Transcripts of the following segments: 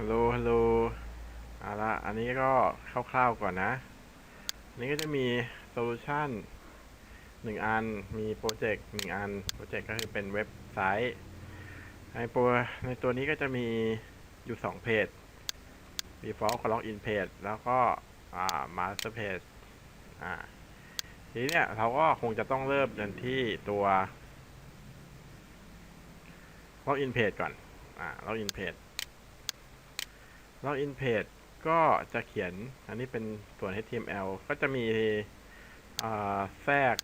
ฮัลโหล ฮัลโหลเอาละอันนี้ก็คร่าวๆก่อนนะ อันนี้ก็จะมีโซลูชันหนึ่งอัน มีโปรเจกต์หนึ่งอัน โปรเจกต์ก็คือเป็นเว็บไซต์ในโปรในตัวนี้ก็จะมีอยู่สองเพจ default กับ login page แล้วก็ อ่า master page อ่า ทีนี้เนี่ย เราก็คงจะต้องเริ่มกันที่ตัว login page ก่อน อ่า login page login page ก็จะเขียนอันนี้เป็นส่วน HTML ก็จะมีแทรก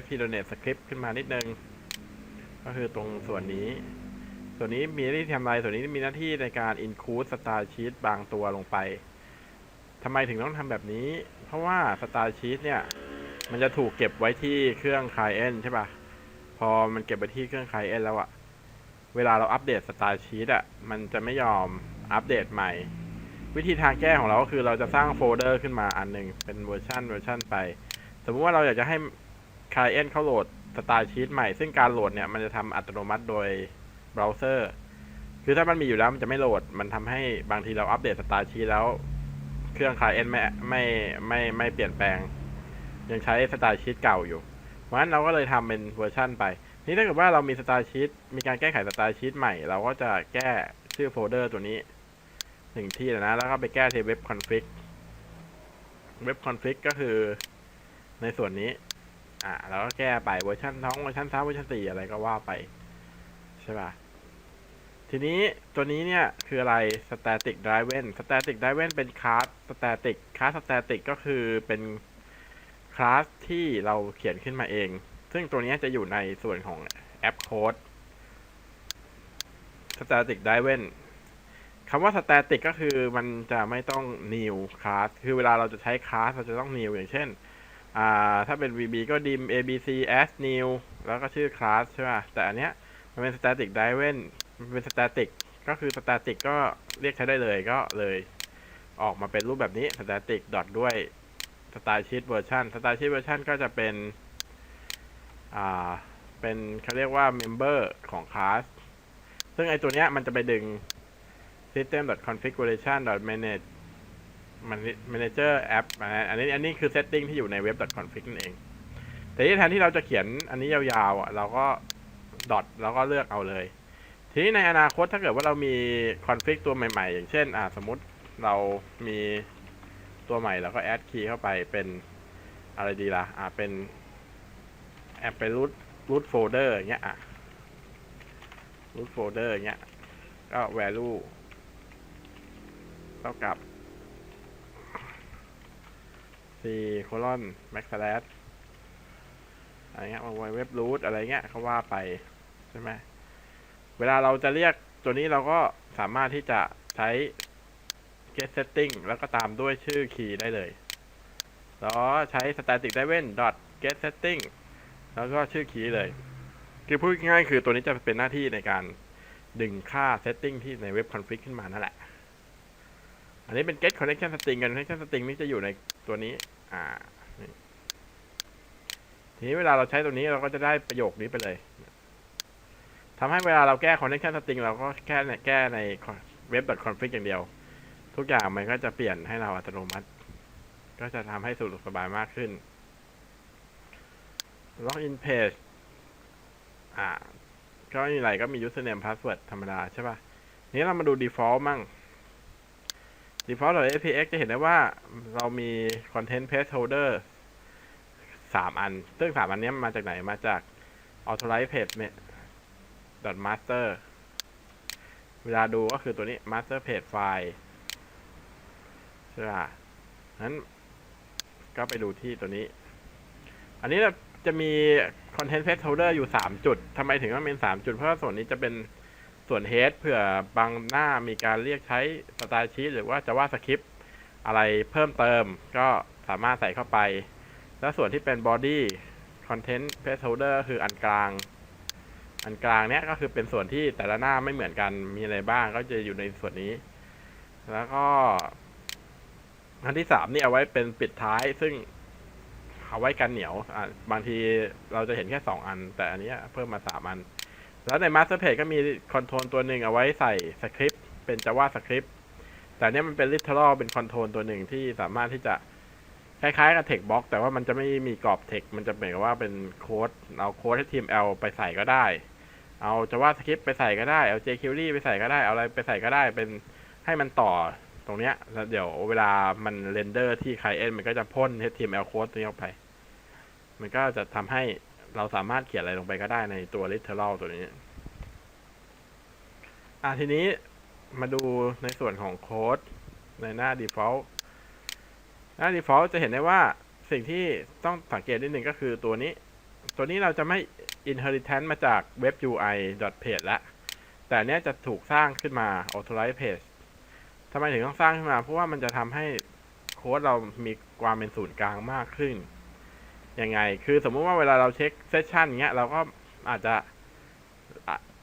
FPDonet script ขึ้นมานิดนึง ก็คือตรงส่วนนี้ ส่วนนี้มีหน้าที่ทำอะไร ส่วนนี้มีหน้าที่ในการ include star sheet บางตัวลงไปทำไมถึงต้องทำแบบนี้ เพราะว่า star sheet เนี่ย มันจะถูกเก็บไว้ที่เครื่อง client ใช่ปะ่ะ พอมันเก็บไว้ที่เครื่อง client แล้วอะเวลาเราอัปเดต star sheet อะมันจะไม่ยอม อัปเดตใหม่ วิธีทางแก้ของเราก็คือเราจะสร้างโฟลเดอร์ขึ้นมาอันหนึ่งเป็นเวอร์ชันเวอร์ชันไป สมมุติว่าเราอยากจะให้ client เขาโหลด star sheet ใหม่ ซึ่งการโหลดเนี่ยมันจะทำอัตโนมัติโดยเบราว์เซอร์ คือถ้ามันมีอยู่แล้วมันจะไม่โหลด มันทำให้บางทีเราอัปเดต star sheet แล้ว เครื่อง client ไม่ไม่ไม่ไม่เปลี่ยนแปลง ยังใช้ star sheet เก่าอยู่ เพราะฉะนั้นเราก็เลยทำเป็นเวอร์ชันไป นี่ถ้าเกิดว่าเรามี star sheet มีการแก้ไข star sheet ใหม่ เราก็จะแก้ชื่อโฟลเดอร์ตัวนี้ หนึ่งที่นะ แล้วก็ไปแก้ที่เว็บ config เว็บ config ก็คือในส่วนนี้ อ่าเราก็แก้ไปเวอร์ชันท้องเวอร์ชันสามเวอร์ชันสี่อะไรก็ว่าไป ใช่ป่ะ ทีนี้ตัวนี้เนี่ยคืออะไร static driven static driven เป็นคลาส static คลาส static ก็คือเป็นคลาสที่เราเขียนขึ้นมาเอง ซึ่งตัวนี้จะอยู่ในส่วนของแอปโค้ด static driven คำว่า static ก็คือมันจะไม่ต้อง new class คือเวลาเราจะใช้ class เราจะต้อง new อย่างเช่นอ่าถ้าเป็น VB ก็ dim abc as new แล้วก็ชื่อ class ใช่ป่ะแต่อันเนี้ยมันเป็น static driven มันเป็น static ก็คือ static ก็เรียกใช้ได้เลยก็เลยออกมาเป็นรูปแบบนี้ static dot ด้วย style sheet version style sheet version ก็จะเป็นอ่าเป็นเขาเรียกว่า member ของ class ซึ่งไอตัวเนี้ยมันจะไปดึง system configuration manage manager app อันนี้อันนี้คือ setting ที่อยู่ใน web config นั่นเอง แต่ที่แทนที่เราจะเขียนอันนี้ยาวๆอะเราก็ dot แล้วก็เลือกเอาเลย ทีนี้ในอนาคตถ้าเกิดว่าเรามี config ตัวใหม่ๆ อย่างเช่น อ่าสมมติเรามีตัวใหม่เราก็ add key เข้าไปเป็นอะไรดีล่ะ อ่าเป็นแอปเป็น root root folder อย่างเงี้ยอะ root folder อย่างเงี้ยก็ value เท่ากับ c colon back slash อะไรเงี้ยมาไว้เว็บ root อะไรเงี้ยเขาว่าไป ใช่ไหมเวลาเราจะเรียกตัวนี้เราก็สามารถที่จะใช้ get setting แล้วก็ตามด้วยชื่อคีย์ได้เลย แล้วใช้ static driven dot get setting แล้วก็ชื่อคีย์เลย คือพูดง่ายๆคือตัวนี้จะเป็นหน้าที่ในการดึงค่า setting ที่ในเว็บ config ขึ้นมานั่นแหละ อันนี้เป็น get connection string กัน connection string นี่จะอยู่ในตัวนี้ อ่าทีนี้เวลาเราใช้ตัวนี้เราก็จะได้ประโยคนี้ไปเลยทำให้เวลาเราแก้ connection string เราก็แค่แก้ใน web.config อย่างเดียว ทุกอย่างมันก็จะเปลี่ยนให้เราอัตโนมัติ ก็จะทำให้สะดวกสบายมากขึ้น login page อ่าก็ไม่มีอะไรก็มี username password ธรรมดาใช่ป่ะ นี้เรามาดู default มั่ง default .apx จะเห็นได้ว่าเรามี content placeholder สามอัน ซึ่งสามอันนี้มาจากไหน มาจาก authorize page master เวลาดูก็คือตัวนี้ master page file ใช่ป่ะนั้นก็ไปดูที่ตัวนี้ อันนี้เราจะมี content placeholder อยู่ 3 จุด ทำไมถึงต้องเป็น 3 จุด เพราะส่วนนี้จะเป็น ส่วน head เผื่อบางหน้ามีการเรียกใช้ style sheet หรือว่าจะว่า script อะไรเพิ่มเติม ก็สามารถใส่เข้าไป แล้วส่วนที่เป็น body content placeholder คืออันกลาง อันกลางเนี้ยก็คือเป็นส่วนที่แต่ละหน้าไม่เหมือนกันมีอะไรบ้างก็จะอยู่ในส่วนนี้ แล้วก็อันที่สามนี่เอาไว้เป็นปิดท้ายซึ่งเอาไว้กันเหนียว อะบางทีเราจะเห็นแค่สองอัน แต่อันนี้เพิ่มมาสามอัน แล้วใน Master Page ก็มีคอนโทรลตัวหนึ่งเอาไว้ใส่สคริปต์เป็น JavaScript แต่เนี้ยมันเป็น literal เป็น control ตัวหนึ่งที่สามารถที่จะคล้ายๆกับ text box แต่ว่ามันจะไม่มีกรอบ text มันจะเหมือนกับว่าเป็นโค้ดเอาโค้ด HTML ไปใส่ก็ได้ เอา JavaScript ไปใส่ก็ได้ เอา jQuery ไปใส่ก็ได้ เอาอะไรไปใส่ก็ได้ เป็นให้มันต่อตรงเนี้ยแล้วเดี๋ยวเวลามันเรนเดอร์ที่ client มันก็จะพ่น HTML โค้ดตัวนี้ออกไป มันก็จะทำให้ เราสามารถเขียนอะไรลงไปก็ได้ในตัว literal ตัวนี้ อะทีนี้มาดูในส่วนของโค้ดในหน้า default หน้า default จะเห็นได้ว่าสิ่งที่ต้องสังเกตนิดหนึ่งก็คือตัวนี้ ตัวนี้เราจะไม่ inheritance มาจาก web UI page ละ แต่เนี้ยจะถูกสร้างขึ้นมา authorize page ทำไมถึงต้องสร้างขึ้นมา เพราะว่ามันจะทำให้โค้ดเรามีความเป็นศูนย์กลางมากขึ้น ยังไง คือสมมุติว่าเวลาเราเช็คเซสชันเงี้ยเราก็อาจจะ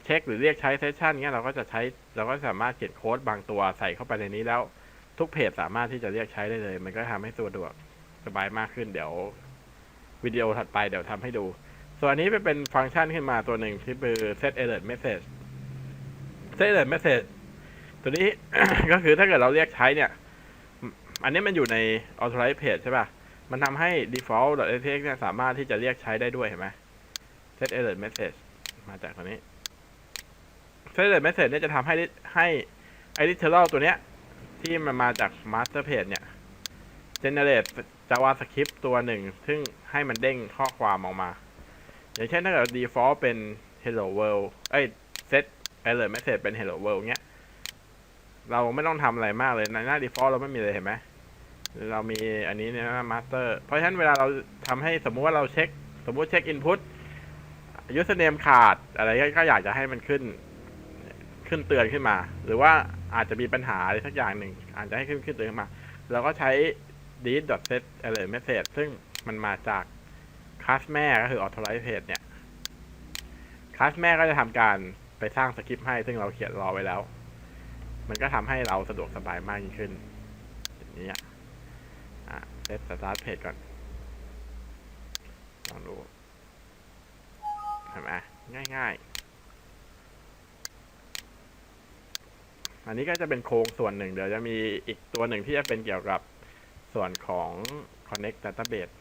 เช็คหรือเรียกใช้เซสชันเงี้ยเราก็จะใช้เราก็สามารถเขียนโค้ดบางตัวใส่เข้าไปในนี้แล้วทุกเพจสามารถที่จะเรียกใช้ได้เลย มันก็ทำให้สะดวกสบายมากขึ้นเดี๋ยววิดีโอถัดไปเดี๋ยวทำให้ดู ส่วนอันนี้เป็นฟังก์ชันขึ้นมาตัวหนึ่งที่คือ set alert message set alert message ตัวนี้ก็คือถ้าเกิดเราเรียกใช้เนี่ย อันนี้มันอยู่ใน authorize page ใช่ป่ะ มันทำให้ default .sh เนี่ยสามารถที่จะเรียกใช้ได้ด้วยเห็นไหม set alert message มาจากตัวนี้ set alert message เนี่ยจะทำให้ให้ไอ l i t e r a l ตัวเนี้ย ที่มันมาจาก master page เนี่ย generate javascript ตัวหนึ่ง ซึ่งให้มันเด้งข้อความออกมา อย่างเช่นถ้าเกิด default เป็น hello world เอ้ย set alert message เป็น hello world เงี้ย เราไม่ต้องทำอะไรมากเลยในหน้า default เราไม่มีเลยเห็นไหม เรามีอันนี้เนี่ยนะ master เพราะฉะนั้นเวลาเราทำให้สมมุติว่าเราเช็ค สมมุติเช็ค input username ขาดอะไรก็ก็อยากจะให้มันขึ้น ขึ้นเตือนขึ้นมา หรือว่าอาจจะมีปัญหาอะไรสักอย่างหนึ่ง อาจจะให้ขึ้นขึ้นเตือนขึ้นมาเราก็ใช้ delete.set alert message ซึ่งมันมาจากคลาสแม่ก็คือ authorize page เนี่ยคลาสแม่ก็จะทำการไปสร้างสคริปต์ให้ ซึ่งเราเขียนรอไว้แล้ว มันก็ทำให้เราสะดวกสบายมากยิ่งขึ้นอย่างนี้อะ เซตสตาร์ทเพจก่อนลองดูเห็นไหมง่าย ๆ อันนี้ก็จะเป็นโครงส่วนหนึ่ง เดี๋ยวจะมีอีกตัวหนึ่งที่จะเป็นเกี่ยวกับส่วนของ Connect Database